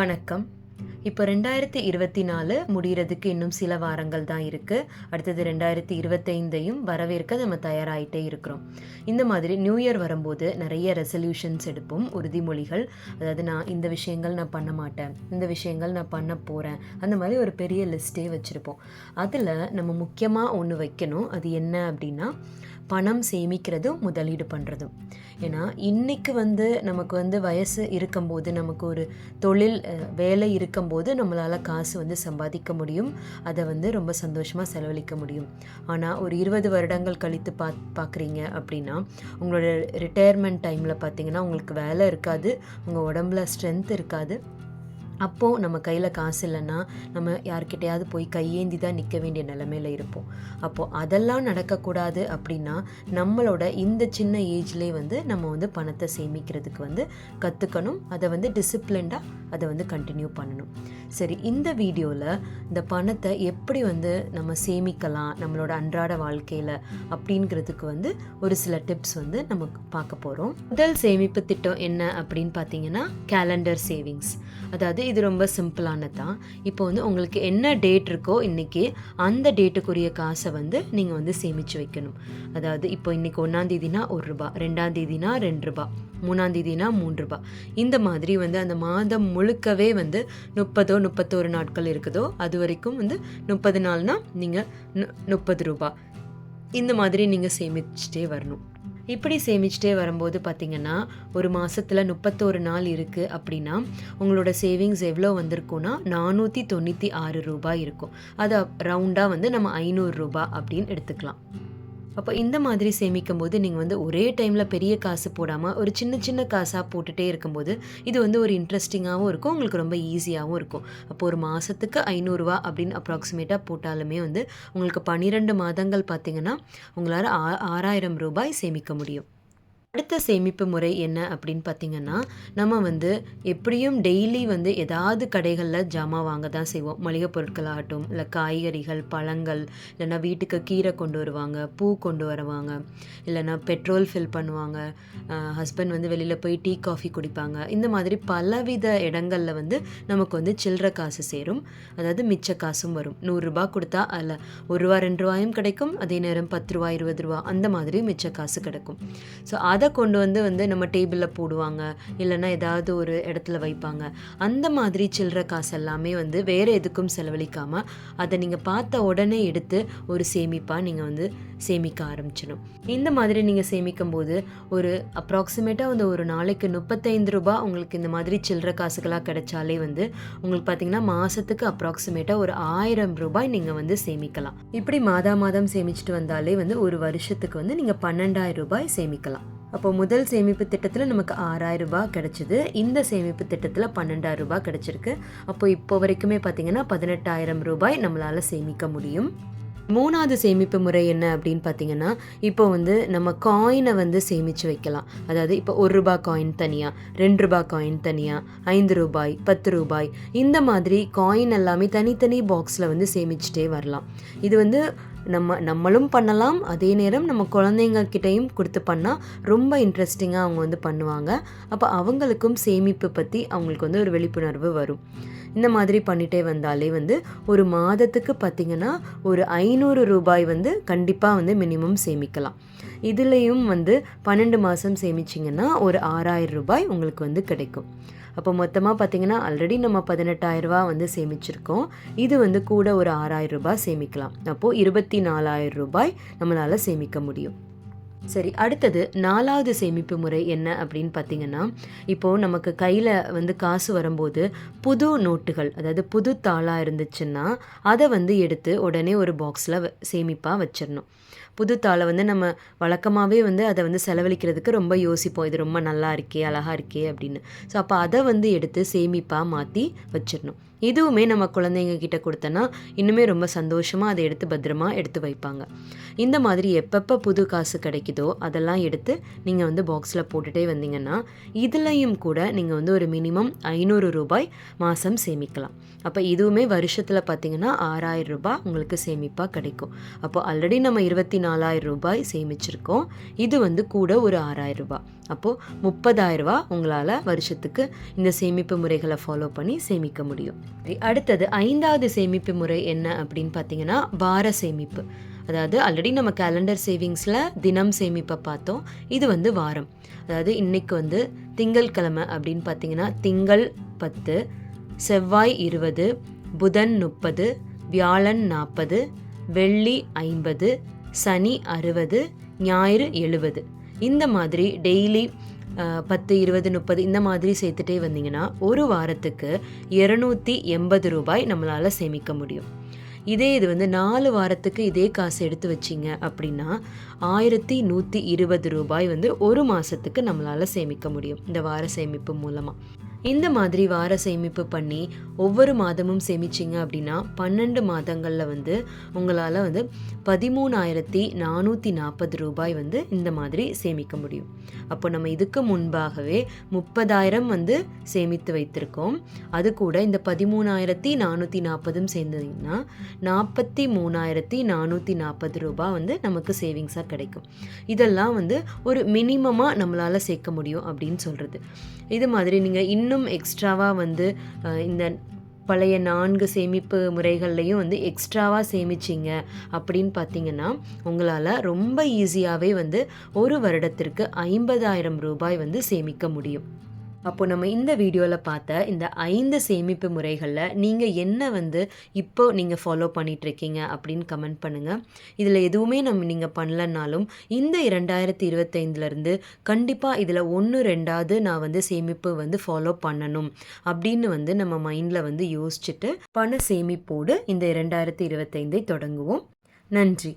வணக்கம். இப்போ ரெண்டாயிரத்தி இருபத்தி நாலு முடிகிறதுக்கு இன்னும் சில வாரங்கள் தான் இருக்குது அடுத்தது ரெண்டாயிரத்தி இருபத்தைந்தையும் வரவேற்க நம்ம தயாராகிட்டே இருக்கிறோம். இந்த மாதிரி நியூ இயர் வரும்போது நிறைய ரெசல்யூஷன்ஸ் எடுப்போம் உறுதிமொழிகள். அதாவது நான் இந்த விஷயங்கள் நான் பண்ண மாட்டேன் இந்த விஷயங்கள் நான் பண்ண போகிறேன் அந்த மாதிரி ஒரு பெரிய லிஸ்ட்டே வச்சுருப்போம். அதில் நம்ம முக்கியமாக ஒன்று வைக்கணும். அது என்ன அப்படின்னா பணம் சேமிக்கிறதும் முதலீடு பண்ணுறதும் ஏன்னா இன்றைக்கு வந்து நமக்கு வந்து வயசு இருக்கும்போது நமக்கு ஒரு தொழில் வேலை இருக்கும்போது நம்மளால் காசு வந்து சம்பாதிக்க முடியும். அதை வந்து ரொம்ப சந்தோஷமாக செலவழிக்க முடியும். ஆனால் ஒரு இருபது வருடங்கள் கழித்து பா பார்க்குறீங்க அப்படின்னா உங்களோட ரிட்டையர்மெண்ட் டைமில் பார்த்தீங்கன்னா உங்களுக்கு வேலை இருக்காது. உங்கள் உடம்புல ஸ்ட்ரென்த் இருக்காது. அப்போது நம்ம கையில் காசு இல்லைன்னா நம்ம யார்கிட்டயாவது போய் கையேந்தி தான் நிற்க வேண்டிய நிலமையில இருப்போம். அப்போது அதெல்லாம் நடக்கக்கூடாது அப்படின்னா நம்மளோட இந்த சின்ன ஏஜ்லேயே வந்து நம்ம வந்து பணத்தை சேமிக்கிறதுக்கு வந்து கற்றுக்கணும் அதை வந்து டிசிப்ளின்டாக அதை வந்து கண்டினியூ பண்ணணும். சரி இந்த வீடியோவில் இந்த பணத்தை எப்படி வந்து நம்ம சேமிக்கலாம் நம்மளோட அன்றாட வாழ்க்கையில் அப்படிங்கிறதுக்கு வந்து ஒரு சில டிப்ஸ் வந்து நம்ம பார்க்க போகிறோம் முதல் சேமிப்பு திட்டம் என்ன அப்படின்னு பார்த்தீங்கன்னா கேலண்டர் சேவிங்ஸ் அதாவது இது ரொம்ப சிம்பிளானது தான் இப்போ வந்து உங்களுக்கு என்ன டேட் இருக்கோ இன்றைக்கி அந்த டேட்டுக்குரிய காசை வந்து நீங்கள் வந்து சேமித்து வைக்கணும். அதாவது இப்போ இன்றைக்கி ஒன்றாந்தேதினா ஒரு ரூபா ரெண்டாந்தேதினா ரெண்டு ரூபா மூணாந்தேதினா மூன்று ரூபா. இந்த மாதிரி வந்து அந்த மாதம் முழுக்கவே வந்து முப்பதோ முப்பத்தோரு நாட்கள் இருக்குதோ அது வரைக்கும் வந்து முப்பது நாள்னால் நீங்கள் முப்பது ரூபா. இந்த மாதிரி நீங்கள் சேமிச்சுட்டே வரணும். இப்படி சேமிச்சுட்டே வரும்போது பார்த்திங்கன்னா ஒரு மாதத்தில் முப்பத்தோரு நாள் இருக்குது அப்படின்னா உங்களோட சேவிங்ஸ் எவ்வளோ வந்திருக்கும்னா நானூற்றி தொண்ணூற்றி ஆறு ரூபாய் இருக்கும். அது ரவுண்டாக வந்து நம்ம ஐநூறு ரூபாய் அப்படின்னு எடுத்துக்கலாம். அப்போ இந்த மாதிரி சேமிக்கும் போது நீங்கள் வந்து ஒரே டைமில் பெரிய காசு போடாமல் ஒரு சின்ன சின்ன காசாக போட்டுகிட்டே இருக்கும்போது இது வந்து ஒரு இன்ட்ரெஸ்டிங்காகவும் இருக்கும் உங்களுக்கு ரொம்ப ஈஸியாகவும் இருக்கும். அப்போ ஒரு மாதத்துக்கு ஐநூறுரூவா அப்படின்னு அப்ராக்சிமேட்டாக போட்டாலுமே வந்து உங்களுக்கு பன்னிரெண்டு மாதங்கள் பார்த்தீங்கன்னா உங்களால் ஆ ஆறாயிரம் ரூபாய் சேமிக்க முடியும். அடுத்த சேமிப்பு முறை என்ன அப்படின்னு பார்த்தீங்கன்னா நம்ம வந்து எப்படியும் டெய்லி வந்து ஏதாவது கடைகளில் ஜாமான் வாங்க தான் செய்வோம். மளிகை பொருட்களாகட்டும் இல்லை காய்கறிகள் பழங்கள் இல்லைன்னா வீட்டுக்கு கீரை கொண்டு வருவாங்க பூ கொண்டு வருவாங்க இல்லைன்னா பெட்ரோல் ஃபில் பண்ணுவாங்க ஹஸ்பண்ட் வந்து வெளியில் போய் டீ காஃபி குடிப்பாங்க. இந்த மாதிரி பலவித இடங்களில் வந்து நமக்கு வந்து சில்லற காசு சேரும். அதாவது மிச்ச காசும் வரும். நூறுரூபா கொடுத்தா அதில் ஒரு ரூபா ரெண்டு ரூபாயும் கிடைக்கும். அதே நேரம் பத்து ரூபா இருபது ரூபா அந்த மாதிரி மிச்ச காசு கிடைக்கும். ஸோ அதை கொண்டு வந்து வந்து நம்ம டேபிளில் போடுவாங்க. இல்லைன்னா ஏதாவது ஒரு இடத்துல வைப்பாங்க. அந்த மாதிரி சில்லற காசு எல்லாமே வந்து வேறு எதுக்கும் செலவழிக்காமல் அதை நீங்கள் பார்த்த உடனே எடுத்து ஒரு சேமிப்பாக நீங்கள் வந்து சேமிக்க ஆரம்பிச்சிடும். இந்த மாதிரி நீங்கள் சேமிக்கும் போது ஒரு அப்ராக்சிமேட்டாக வந்து ஒரு நாளைக்கு முப்பத்தைந்து ரூபா உங்களுக்கு இந்த மாதிரி சில்லற காசுகளாக கிடைச்சாலே வந்து உங்களுக்கு பார்த்தீங்கன்னா மாதத்துக்கு அப்ராக்சிமேட்டாக ஒரு ஆயிரம் ரூபாய் நீங்கள் வந்து சேமிக்கலாம். இப்படி மாதா மாதம் சேமிச்சுட்டு வந்தாலே வந்து ஒரு வருஷத்துக்கு வந்து நீங்கள் பன்னெண்டாயிரம் ரூபாய் சேமிக்கலாம். அப்போ முதல் சேமிப்பு திட்டத்தில் நமக்கு ஆறாயிரம் ரூபாய் கிடச்சிது. இந்த சேமிப்பு திட்டத்தில் பன்னெண்டாயிரம் ரூபாய் கிடச்சிருக்கு. அப்போ இப்போ வரைக்குமே பார்த்தீங்கன்னா பதினெட்டாயிரம் ரூபாய் நம்மளால் சேமிக்க முடியும். மூணாவது சேமிப்பு முறை என்ன அப்படின்னு பார்த்தீங்கன்னா இப்போ வந்து நம்ம காயினை வந்து சேமித்து வைக்கலாம். அதாவது இப்போ ஒரு ரூபாய் காயின் தனியாக ரெண்டு ரூபாய் காயின் தனியாக ஐந்து ரூபாய் பத்து ரூபாய் இந்த மாதிரி காயின் எல்லாமே தனித்தனி பாக்ஸில் வந்து சேமிச்சுட்டே வரலாம். இது வந்து நம்ம நம்மளும் பண்ணலாம். அதே நேரம் நம்ம குழந்தைங்க கிட்டேயும் கொடுத்து பண்ணால் ரொம்ப இன்ட்ரெஸ்டிங்காக அவங்க வந்து பண்ணுவாங்க. அப்போ அவங்களுக்கும் சேமிப்பு பற்றி அவங்களுக்கு வந்து ஒரு விழிப்புணர்வு வரும். இந்த மாதிரி பண்ணிட்டே வந்தாலே வந்து ஒரு மாதத்துக்கு பார்த்திங்கன்னா ஒரு ஐநூறு ரூபாய் வந்து கண்டிப்பாக வந்து மினிமம் சேமிக்கலாம். இதுலேயும் வந்து பன்னெண்டு மாதம் சேமிச்சிங்கன்னா ஒரு ஆறாயிரம் ரூபாய் உங்களுக்கு வந்து கிடைக்கும். அப்போ மொத்தமாக பார்த்தீங்கன்னா ஆல்ரெடி நம்ம பதினெட்டாயிரரூபா வந்து சேமிச்சிருக்கோம். இது வந்து கூட ஒரு ஆறாயிரம் ரூபாய் சேமிக்கலாம். அப்போது இருபத்தி நாலாயிரம் ரூபாய் நம்மளால் சேமிக்க முடியும். சரி அடுத்தது நாலாவது சேமிப்பு முறை என்ன அப்படின்னு பார்த்தீங்கன்னா இப்போது நமக்கு கையில் வந்து காசு வரும்போது புது நோட்டுகள் அதாவது புது தாளாக இருந்துச்சுன்னா அதை வந்து எடுத்து உடனே ஒரு பாக்ஸில் சேமிப்பாக வச்சிடணும். புது தாளை வந்து நம்ம வழக்கமாகவே வந்து அதை வந்து செலவழிக்கிறதுக்கு ரொம்ப யோசிப்போம். இது ரொம்ப நல்லா இருக்கே அழகாக இருக்கே அப்படின்னு. ஸோ அப்போ அதை வந்து எடுத்து சேமிப்பாக மாற்றி வச்சிடணும். இதுவுமே நம்ம குழந்தைங்க கிட்ட கொடுத்தோன்னா இன்னுமே ரொம்ப சந்தோஷமாக அதை எடுத்து பத்திரமா எடுத்து வைப்பாங்க. இந்த மாதிரி எப்பப்போ புது காசு கிடைக்குதோ அதெல்லாம் எடுத்து நீங்கள் வந்து பாக்ஸில் போட்டுகிட்டே வந்தீங்கன்னா இதுலேயும் கூட நீங்கள் வந்து ஒரு மினிமம் ஐநூறு ரூபாய் மாதம் சேமிக்கலாம். அப்போ இதுவுமே வருஷத்தில் பார்த்தீங்கன்னா ஆறாயிரம் ரூபாய் உங்களுக்கு சேமிப்பாக கிடைக்கும். அப்போ ஆல்ரெடி நம்ம இருபத்தி நாலு நாலாயிரம் ரூபாய் சேமிச்சிருக்கோம். இது வந்து கூட ஒரு ஆறாயிரம் ரூபாய். அப்போது முப்பதாயிரம் ரூபாய் உங்களால் வருஷத்துக்கு இந்த சேமிப்பு முறைகளை ஃபாலோ பண்ணி சேமிக்க முடியும். அடுத்தது ஐந்தாவது சேமிப்பு முறை என்ன அப்படின்னு பார்த்தீங்கன்னா வார சேமிப்பு. அதாவது ஆல்ரெடி நம்ம கேலண்டர் சேவிங்ஸில் தினம் சேமிப்பை பார்த்தோம். இது வந்து வாரம். அதாவது இன்னைக்கு வந்து திங்கட்கிழமை அப்படின்னு பார்த்தீங்கன்னா திங்கள் பத்து செவ்வாய் இருபது புதன் முப்பது வியாழன் நாற்பது வெள்ளி ஐம்பது சனி அறுபது ஞாயிறு எழுபது. இந்த மாதிரி டெய்லி பத்து இருபது முப்பது இந்த மாதிரி சேர்த்துட்டே வந்தீங்கன்னா ஒரு வாரத்துக்கு இரநூத்தி எண்பது ரூபாய் நம்மளால் சேமிக்க முடியும். இதே இது வந்து நாலு வாரத்துக்கு இதே காசு எடுத்து வச்சிங்க அப்படின்னா ஆயிரத்தி நூற்றி இருபது ரூபாய் வந்து ஒரு மாதத்துக்கு நம்மளால் சேமிக்க முடியும் இந்த வார சேமிப்பு மூலமாக இந்த மாதிரி வார சேமிப்பு பண்ணி ஒவ்வொரு மாதமும் சேமிச்சிங்க அப்படின்னா பன்னெண்டு மாதங்களில் வந்து உங்களால் வந்து பதிமூணாயிரத்தி நானூற்றி நாற்பது ரூபாய் வந்து இந்த மாதிரி சேமிக்க முடியும். அப்போ நம்ம இதுக்கு முன்பாகவே முப்பதாயிரம் வந்து சேமித்து வைத்திருக்கோம். அது கூட இந்த பதிமூணாயிரத்தி நானூற்றி நாற்பதும் சேர்ந்ததுன்னா நாற்பத்தி மூணாயிரத்தி நானூற்றி நாற்பது ரூபாய் வந்து நமக்கு சேவிங்ஸாக கிடைக்கும். இதெல்லாம் வந்து ஒரு மினிமமாக நம்மளால் சேர்க்க முடியும் அப்படின்னு சொல்கிறது இது மாதிரி நீங்கள் இன்னும் இன்னும் எக்ஸ்ட்ராவாக வந்து இந்த பழைய நான்கு சேமிப்பு முறைகள்லையும் வந்து எக்ஸ்ட்ராவாக சேமிச்சிங்க அப்படின்னு பார்த்தீங்கன்னா உங்களால் ரொம்ப ஈஸியாகவே வந்து ஒரு வருடத்திற்கு ஐம்பதாயிரம் ரூபாய் வந்து சேமிக்க முடியும். அப்போ நம்ம இந்த வீடியோவில் பார்த்த இந்த ஐந்து சேமிப்பு முறைகளில் நீங்கள் என்ன வந்து இப்போ நீங்கள் ஃபாலோ பண்ணிகிட்ருக்கீங்க அப்படின்னு கமெண்ட் பண்ணுங்கள் இதில் எதுவுமே நம்ம நீங்கள் பண்ணலனாலும் இந்த இரண்டாயிரத்தி இருபத்தைந்துலேருந்து கண்டிப்பாக இதில் ஒன்று ரெண்டாவது நான் வந்து சேமிப்பு வந்து ஃபாலோ பண்ணணும் அப்படின்னு வந்து நம்ம மைண்டில் வந்து யோசிச்சுட்டு பண சேமிப்போடு இந்த இரண்டாயிரத்தி இருபத்தைந்தை தொடங்குவோம். நன்றி.